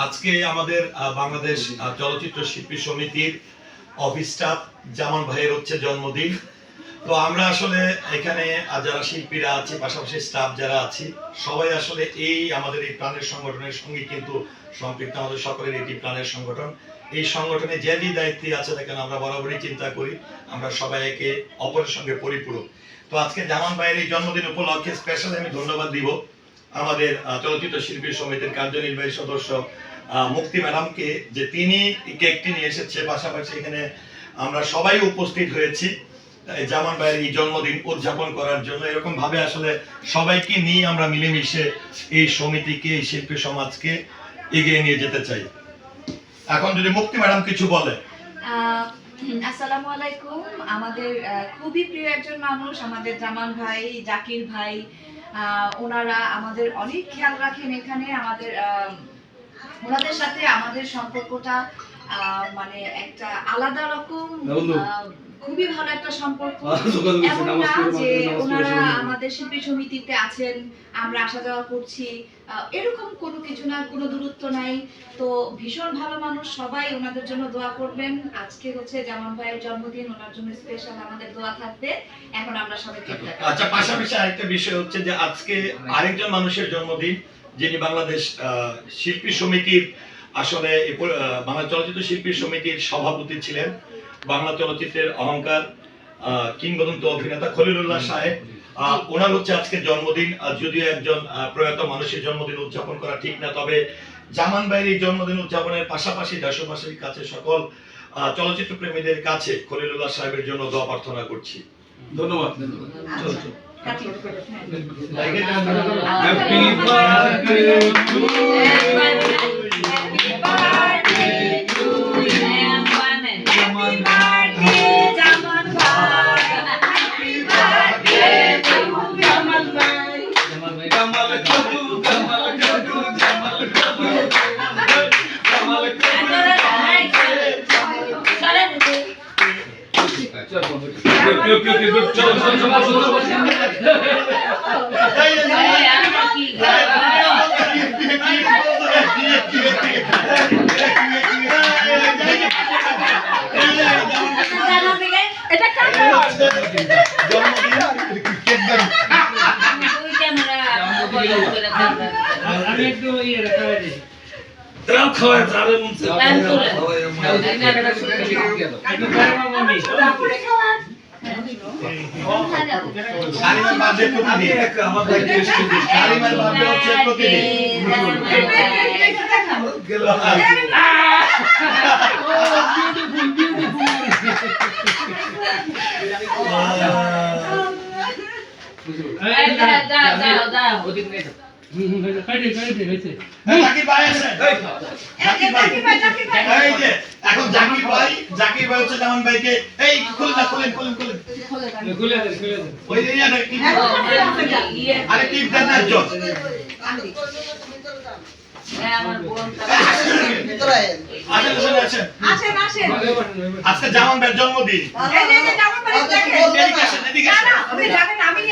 আজকে আমাদের বাংলাদেশ চলচ্চিত্র শিল্পী সমিতির অফিস স্টাফ জামান ভাইয়ের হচ্ছে জন্মদিন। তো আমরা আসলে এখানে যারা শিল্পীরা আছি, পাশাপাশি স্টাফ যারা আছি, সবাই আসলে এই আমাদের এই প্রাণের সংগঠনের সঙ্গে কিন্তু সম্পৃক্ত আমাদের সকলের এটি প্রাণের সংগঠন। এই সংগঠনে যে যে দায়িত্বে আছে দেখেন আমরা বরাবরই চিন্তা করি, আমরা সবাই একে অপরের সঙ্গে পরিপূরক। তো আজকে জামান ভাইয়ের এই জন্মদিন উপলক্ষে স্পেশালি আমি ধন্যবাদ দিব। আমাদের চলচ্চিত্র শিল্পী সমিতির কার্যনির্বাহী সদস্য মুক্তি ম্যাডামকে যে তিনি কেকটি নিয়ে এসেছে, পাশাপাশি এখানে আমরা সবাই উপস্থিত হয়েছি জামান ভাইয়ের এই জন্মদিন উদযাপন করার জন্য। এরকম ভাবে আসলে সবাইকে নিয়ে আমরা মিলেমিশে এই সমিতিকে, এই শিল্পী সমাজকে এগিয়ে নিয়ে যেতে চাই। এখন যদি মুক্তি ম্যাডাম কিছু বলে। আসসালামু আলাইকুম। আমাদের খুবই প্রিয় একজন মানুষ, আমাদের জামান ভাই, জাকির ভাই ওনারা আমাদের অনেক খেয়াল রাখেন এখানে আমাদের ওনাদের সাথে আমাদের সম্পর্কটা মানে একটা আলাদা রকম খুবই ভালো একটা সম্পর্ক। এমন না যে ওনারা আমাদের শিল্পী সমিতিতে আছেন আমরা আসা যাওয়া করছি এরকম কোনো কিছু না কোনো দূরত্ব নাই। তো ভীষণ ভালো মানুষ সবাই ওনাদের জন্য দোয়া করবেন। আজকে হচ্ছে জামান ভাইয়ের জন্মদিন ওনার জন্য স্পেশাল আমাদের দোয়া থাকবে। এখন আমরা সবাই। আচ্ছা পাশাপাশি আরেকটা বিষয় হচ্ছে যে আজকে আরেকজন মানুষের জন্মদিন যিনি বাংলাদেশ আহ, শিল্পী সমিতির আসলে বাংলা চলচ্চিত্র শিল্পী সমিতির সভাপতি ছিলেন বাংলা চলচ্চিত্রের অহংকার কিংবদন্তি অভিনেতা খলিলুল্লাহ সাহেব ওনার হচ্ছে আজকে জন্মদিন যদিও একজন প্রয়াত মানুষের জন্মদিন উদযাপন করা ঠিক না তবে জামান ভাইয়ের এই জন্মদিন উদযাপনের পাশাপাশি দেশবাসীর কাছে সকল চলচ্চিত্র প্রেমীদের কাছে খলিলুল্লাহ সাহেবের জন্য দোয়া প্রার্থনা করছি। ধন্যবাদ আচ্ছা, কাটি। হ্যাঁ। হ্যাপি আমি একটু ইয়ে রাখা তারাও খাওয়ায় তাদের মন থেকে। একটু গরম এখন জাকির ভাই জাকির ভাই হচ্ছে জামান ভাইকে এই খুলে না খুলেন ওই কি আরে টিপ দেন না আজকে জামান ভাইয়ের জন্মদিন আমি